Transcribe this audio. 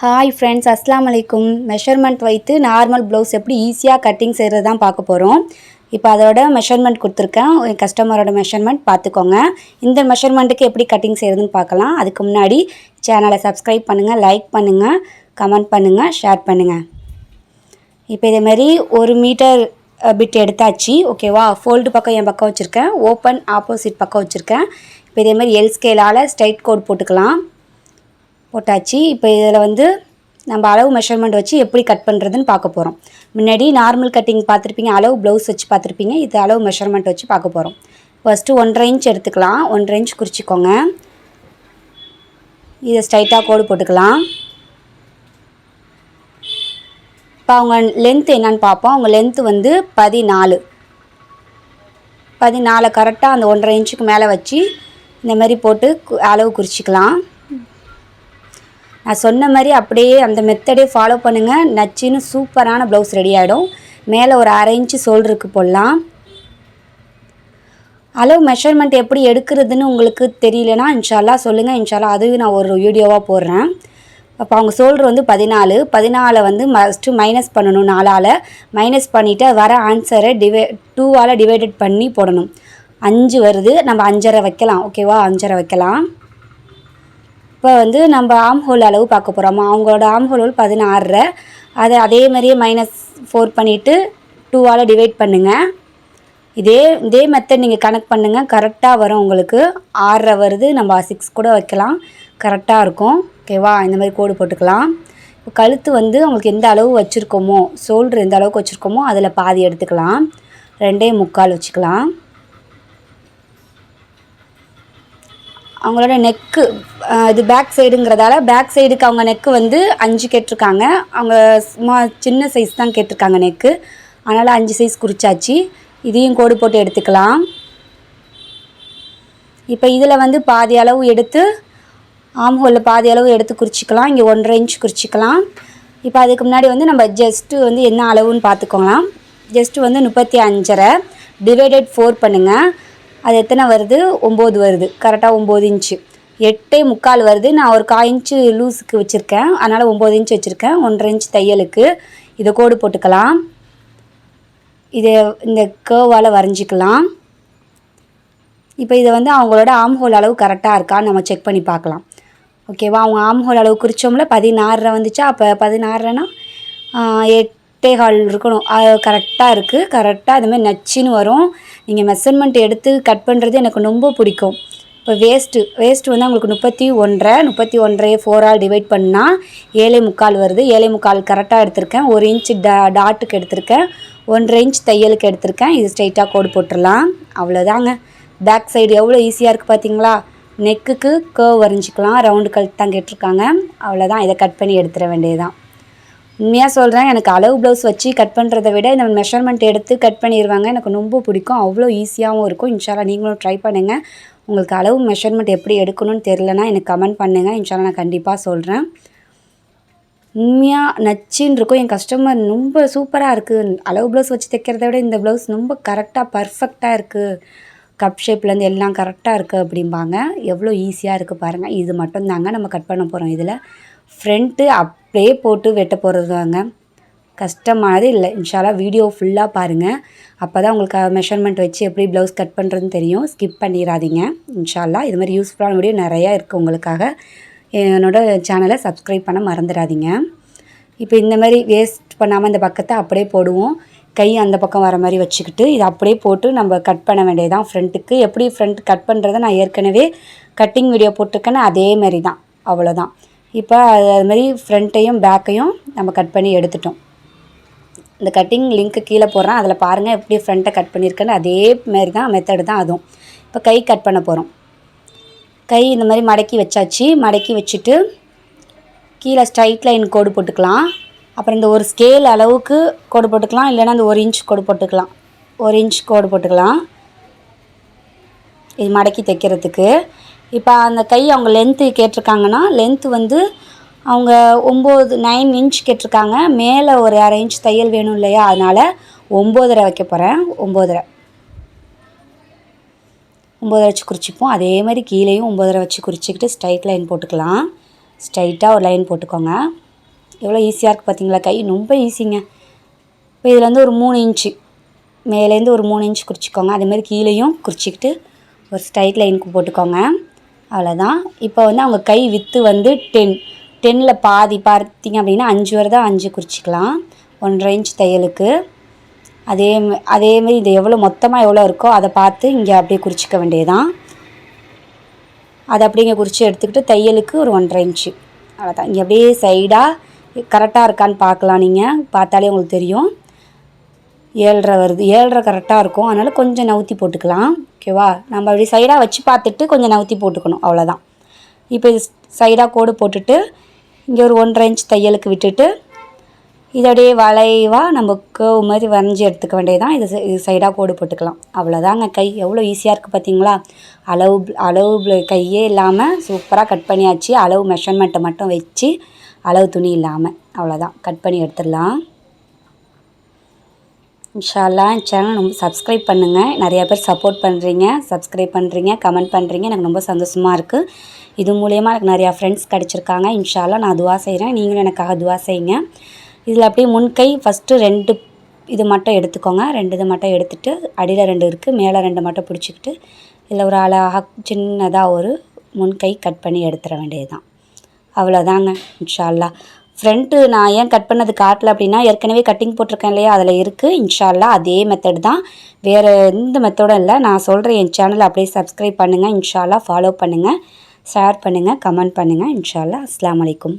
Hi friends அஸ்லாம் வலைக்கும் measurement வைத்து நார்மல் ப்ளவுஸ் எப்படி ஈஸியாக கட்டிங் செய்கிறது தான் பார்க்க போகிறோம் இப்போ அதோட மெஷர்மெண்ட் கொடுத்துருக்கேன். என் கஸ்டமரோட மெஷர்மெண்ட் பார்த்துக்கோங்க. இந்த மெஷர்மெண்ட்டுக்கு எப்படி கட்டிங் செய்கிறதுன்னு பார்க்கலாம். அதுக்கு முன்னாடி சேனலை சப்ஸ்கிரைப் பண்ணுங்கள் லைக் பண்ணுங்கள் கமெண்ட் பண்ணுங்கள் ஷேர் பண்ணுங்கள் இப்போ இதேமாரி ஒரு மீட்டர் பிட் எடுத்தாச்சு. ஓகேவா ஃபோல்டு பக்கம் என் பக்கம் வச்சுருக்கேன். ஓப்பன் ஆப்போசிட் பக்கம் வச்சுருக்கேன். இப்போ இதேமாதிரி எல் ஸ்கேலால் ஸ்ட்ரைட் கோட் போட்டுக்கலாம். போட்டாச்சு. இப்போ இதில் வந்து நம்ம அளவு மெஷர்மெண்ட் வச்சு எப்படி கட் பண்ணுறதுன்னு பார்க்க போகிறோம் முன்னாடி நார்மல் கட்டிங் பார்த்துருப்பீங்க அளவு ப்ளவுஸ் வச்சு பார்த்துருப்பீங்க இது அளவு மெஷர்மெண்ட் வச்சு பார்க்க போகிறோம் ஃபஸ்ட்டு ஒன்றரை இன்ச் எடுத்துக்கலாம். ஒன்றரை இன்ச் குறிச்சிக்கோங்க. இதை ஸ்ட்ரைட்டாக கோடு போட்டுக்கலாம். இப்போ அவங்க லென்த்து என்னன்னு பார்ப்போம். அவங்க லென்த்து வந்து பதினாலு. பதினாலு கரெக்டாக அந்த ஒன்றரை இன்ச்சுக்கு மேலே வச்சு இந்த மாதிரி போட்டு அளவு குறிச்சிக்கலாம். நான் சொன்ன மாதிரி அப்படியே அந்த மெத்தடே ஃபாலோ பண்ணுங்கள் நச்சுன்னு சூப்பரான ப்ளவுஸ் ரெடி ஆகிடும் மேலே ஒரு அரை இன்ச்சு ஷோல்டருக்கு போடலாம். அளவு மெஷர்மெண்ட் எப்படி எடுக்கிறதுன்னு உங்களுக்கு தெரியலனா இன்ஷால்லா சொல்லுங்கள் இன்ஷால்லா அதுவும் நான் ஒரு வீடியோவாக போடுறேன். அப்போ அவங்க சோல்டர் வந்து பதினாலு. பதினாலை வந்து ஃபஸ்ட்டு மைனஸ் பண்ணணும் நாலால். மைனஸ் பண்ணிவிட்டு வர ஆன்சரை டிவை டூவால் டிவைடட் பண்ணி போடணும். அஞ்சு வருது. நம்ம அஞ்சரை வைக்கலாம். ஓகேவா அஞ்சரை வைக்கலாம். இப்போ வந்து நம்ம ஆம் ஹோல் அளவு பார்க்க போகிறோமா அவங்களோட ஆம் ஹோல் பதினாறரை. அதை அதே மாதிரியே மைனஸ் ஃபோர் பண்ணிவிட்டு டூவால் டிவைட் பண்ணுங்கள் இதே இதே மெத்தட் நீங்கள் கனெக்ட் பண்ணுங்கள் கரெக்டாக வரும் உங்களுக்கு. ஆறரை வருது. நம்ம சிக்ஸ் கூட வைக்கலாம். கரெக்டாக இருக்கும். ஓகேவா இந்த மாதிரி கோடு போட்டுக்கலாம். இப்போ கழுத்து வந்து உங்களுக்கு எந்த அளவு வச்சுருக்கோமோ ஷோல்டர் எந்த அளவுக்கு வச்சுருக்கோமோ அதில் பாதி எடுத்துக்கலாம். ரெண்டே முக்கால் வச்சுக்கலாம். அவங்களோட நெக்கு இது பேக் சைடுங்கிறதால பேக் சைடுக்கு அவங்க நெக்கு வந்து அஞ்சு கேட்டிருக்காங்க. அவங்க சும்மா சின்ன சைஸ் தான் கேட்டிருக்காங்க நெக்கு அதனால் அஞ்சு சைஸ் குறிச்சாச்சு. இதையும் கோடு போட்டு எடுத்துக்கலாம். இப்போ இதில் வந்து பாதி அளவு எடுத்து ஆம்ஹோலில் பாதி அளவு எடுத்து குறிச்சிக்கலாம். இங்கே ஒன்றரை இன்ச் குறிச்சிக்கலாம். இப்போ அதுக்கு முன்னாடி வந்து நம்ம ஜஸ்ட்டு வந்து என்ன அளவுன்னு பார்த்துக்கோங்களாம். ஜஸ்ட்டு வந்து முப்பத்தி அஞ்சரை. டிவைடட் ஃபோர் பண்ணுங்கள் அது எத்தனை வருது? ஒம்பது வருது. கரெக்டாக ஒம்பது இன்ச்சு. எட்டே முக்கால் வருது. நான் ஒரு கால் இன்ச்சு லூஸுக்கு வச்சுருக்கேன். அதனால் ஒம்பது இன்ச் வச்சுருக்கேன். ஒன்றரை இன்ச் தையலுக்கு. இதை கோடு போட்டுக்கலாம். இதை இந்த கேர்வால் வரைஞ்சிக்கலாம். இப்போ இதை வந்து அவங்களோட ஆம் ஹோல் அளவு கரெக்டாக இருக்கான்னு நம்ம செக் பண்ணி பார்க்கலாம். ஓகேவா அவங்க ஆம் ஹோல் அளவு குறித்தோம்ல பதினாறரை வந்துச்சா? அப்போ பதினாறுனா எட்டே கால் இருக்கணும். கரெக்டாக இருக்குது கரெக்டாக இதுமாதிரி நச்சுன்னு வரும். நீங்கள் மெஷர்மெண்ட் எடுத்து கட் பண்ணுறது எனக்கு ரொம்ப பிடிக்கும். இப்போ வேஸ்ட்டு வேஸ்ட்டு வந்து அவங்களுக்கு முப்பத்தி ஒன்றரை முப்பத்தி ஒன்றரை ஃபோரால் டிவைட் பண்ணால் ஏழை முக்கால் வருது. ஏழை முக்கால் கரெக்டாக எடுத்திருக்கேன். ஒரு இன்ச் டா டாட்டுக்கு எடுத்திருக்கேன். ஒன்றரை இன்ச் தையலுக்கு எடுத்திருக்கேன். இது ஸ்ட்ரைட்டாக கோடு போட்டுடலாம். அவ்வளோதாங்க பேக் சைடு எவ்வளோ ஈஸியாக இருக்குது பார்த்தீங்களா நெக்குக்கு கேர்வ் வரைஞ்சிக்கலாம். ரவுண்டு கழுத்து தான் கேட்டிருக்காங்க. அவ்வளோதான் இதை கட் பண்ணி எடுத்துட வேண்டியதுதான். உண்மையாக சொல்கிறேன் எனக்கு அளவு ப்ளவுஸ் வச்சு கட் பண்ணுறதை விட இந்த மெஷர்மெண்ட் எடுத்து கட் பண்ணிடுவாங்க எனக்கு ரொம்ப பிடிக்கும். அவ்வளோ ஈஸியாகவும் இருக்கும். இன்ஷால்லா நீங்களும் ட்ரை பண்ணுங்கள் உங்களுக்கு அளவு மெஷர்மெண்ட் எப்படி எடுக்கணும்னு தெரிலனா எனக்கு கமெண்ட் பண்ணுங்கள் இன்ஷால்லா நான் கண்டிப்பாக சொல்கிறேன் உண்மையாக நச்சுன்னு இருக்கும். என் கஸ்டமர் ரொம்ப சூப்பராக இருக்குது அளவு ப்ளவுஸ் வச்சு தைக்கிறத விட இந்த ப்ளவுஸ் ரொம்ப கரெக்டாக பர்ஃபெக்டாக இருக்குது கப் ஷேப்லேருந்து எல்லாம் கரெக்டாக இருக்குது அப்படிம்பாங்க. எவ்வளோ ஈஸியாக இருக்குது பாருங்கள் இது மட்டும்தாங்க நம்ம கட் பண்ண போகிறோம் இதில். ஃப்ரண்ட்டு அப்படியே போட்டு வெட்ட போகிறதாங்க கஷ்டமானது இல்லை. இன்ஷாலாக வீடியோ ஃபுல்லாக பாருங்கள் அப்போ தான் உங்களுக்கு மெஷர்மெண்ட் வச்சு எப்படி ப்ளவுஸ் கட் பண்ணுறதுன்னு தெரியும். ஸ்கிப் பண்ணிடாதீங்க இன்ஷால்லா இது மாதிரி யூஸ்ஃபுல்லான வீடியோ நிறையா இருக்குது உங்களுக்காக. என்னோட சேனலை சப்ஸ்கிரைப் பண்ண மறந்துடாதீங்க இப்போ இந்த மாதிரி வேஸ்ட் பண்ணாமல் இந்த பக்கத்தை அப்படியே போடுவோம். கை அந்த பக்கம் வர மாதிரி வச்சுக்கிட்டு இதை அப்படியே போட்டு நம்ம கட் பண்ண வேண்டியதுதான் ஃப்ரண்ட்டுக்கு எப்படி ஃப்ரண்ட் கட் பண்ணுறதை நான் ஏற்கனவே கட்டிங் வீடியோ போட்டிருக்கேன்னு அதே மாதிரி தான் அவ்வளோதான் இப்போ அது மாதிரி ஃப்ரண்ட்டையும் பேக்கையும் நம்ம கட் பண்ணி எடுத்துட்டோம். இந்த கட்டிங் லிங்க்கு கீழே போடுறேன். அதில் பாருங்கள் எப்படி ஃப்ரண்ட்டை கட் பண்ணியிருக்கேன்னு. அதே மாதிரி தான் மெத்தடு தான் அதுவும். இப்போ கை கட் பண்ண போகிறோம் கை இந்த மாதிரி மடக்கி வச்சாச்சு. மடக்கி வச்சுட்டு கீழே ஸ்ட்ரைட் லைன் கோடு போட்டுக்கலாம். அப்புறம் இந்த ஒரு ஸ்கேல் அளவுக்கு கோடு போட்டுக்கலாம். இல்லைன்னா இந்த ஒரு இன்ச் கோடு போட்டுக்கலாம். ஒரு இன்ச் கோடு போட்டுக்கலாம். இது மடக்கி தைக்கிறதுக்கு. இப்போ அந்த கை அவங்க லென்த்து கேட்டிருக்காங்கன்னா லென்த்து வந்து அவங்க ஒம்பது நைன் இன்ச் கேட்டிருக்காங்க. மேலே ஒரு அரை இன்ச் தையல் வேணும் இல்லையா? அதனால் ஒம்போதரை வைக்க போகிறேன் ஒம்போதரை. ஒம்போதரை வச்சு குறிச்சிப்போம். அதே மாதிரி கீழேயும் ஒம்போதரை வச்சு குறிச்சிக்கிட்டு ஸ்ட்ரைட் லைன் போட்டுக்கலாம். ஸ்ட்ரைட்டாக ஒரு லைன் போட்டுக்கோங்க. எவ்வளோ ஈஸியாக இருக்குது பார்த்தீங்களா கை ரொம்ப ஈஸிங்க இப்போ இதில் வந்து ஒரு மூணு இன்ச்சு மேலேருந்து ஒரு மூணு இன்ச் குறிச்சிக்கோங்க. அதேமாதிரி கீழேயும் குறிச்சிக்கிட்டு ஒரு ஸ்ட்ரைட் லைனுக்கு போட்டுக்கோங்க. அவ்வளோதான் இப்போ வந்து அவங்க கை வித்து வந்து டென் டென்னில் பாதி பார்த்திங்க அப்படின்னா அஞ்சு வருதா அஞ்சு குறிச்சிக்கலாம். ஒன்றரை இன்ச் தையலுக்கு. அதே மா- அதேமாரி இது எவ்வளோ மொத்தமாக எவ்வளோ இருக்கோ அதை பார்த்து இங்கே அப்படியே குறிச்சிக்க வேண்டியதுதான். அதை அப்படியே இங்கே குறித்து எடுத்துக்கிட்டு தையலுக்கு ஒரு ஒன்றரை இன்ச்சு அவ்வளோதான் இங்கே அப்படியே சைடாக கரெக்டாக இருக்கான்னு பார்க்கலாம் நீங்கள் பார்த்தாலே உங்களுக்கு தெரியும். ஏழ்ரை வருது ஏழ்ரை கரெக்டாக இருக்கும். அதனால் கொஞ்சம் நவுத்தி போட்டுக்கலாம். ஓகேவா? நம்ம அப்படி சைடாக வச்சு பார்த்துட்டு கொஞ்சம் நவுத்தி போட்டுக்கணும். அவ்வளோதான் இப்போ இது சைடாக கோடு போட்டுட்டு இங்கே ஒரு ஒன்றரை இன்ச் தையலுக்கு விட்டுட்டு இதோடைய வளைவாக நம்ம மாதிரி வரைஞ்சி எடுத்துக்க வேண்டியதுதான். இது இது சைடாக கோடு போட்டுக்கலாம். அவ்வளோதாங்க கை. எவ்வளோ ஈஸியாக இருக்குது பார்த்தீங்களா அளவு அளவு கையே இல்லாமல் சூப்பராக கட் பண்ணியாச்சு. அளவு மெஷர்மெண்ட்டை மட்டும் வச்சு அளவு துணி இல்லாமல் அவ்வளோதான் கட் பண்ணி எடுத்துடலாம். இன்ஷால்லா சேனல் ரொம்ப சப்ஸ்கிரைப் பண்ணுங்கள் நிறையா பேர் சப்போர்ட் பண்ணுறீங்க சப்ஸ்கிரைப் பண்ணுறீங்க கமெண்ட் பண்ணுறீங்க எனக்கு ரொம்ப சந்தோஷமாக இருக்குது இது மூலயமா எனக்கு நிறையா ஃப்ரெண்ட்ஸ் கிடச்சிருக்காங்க. இன்ஷால்லா நான் துவா செய்கிறேன் நீங்களும் எனக்காக துவா செய்யுங்க. இதில் அப்படியே முன்கை ஃபஸ்ட்டு ரெண்டு இது மட்டும் எடுத்துக்கோங்க. ரெண்டு இது மட்டும் எடுத்துகிட்டு அடியில் ரெண்டு இருக்குது மேலே ரெண்டு மட்டும் பிடிச்சிக்கிட்டு இதில் ஒரு அழகாக சின்னதாக ஒரு முன்கை கட் பண்ணி எடுத்துட வேண்டியதுதான். அவ்வளோதாங்க இன்ஷால்லா. ஃப்ரண்ட்டு நான் ஏன் கட் பண்ணது காட்டல அப்படின்னா ஏற்கனவே கட்டிங் போட்டிருக்கேன் இல்லையா? அதில் இருக்குது இன்ஷால்லா அதே மெத்தட் தான். வேறு எந்த மெத்தடும் இல்லை. நான் சொல்கிறேன் என் சேனலை அப்படியே சப்ஸ்கிரைப் பண்ணுங்கள் இன்ஷால்லா ஃபாலோ பண்ணுங்கள் ஷேர் பண்ணுங்கள் கமெண்ட் பண்ணுங்கள் இன்ஷால்லா. அஸ்லாம் அலைக்கும்.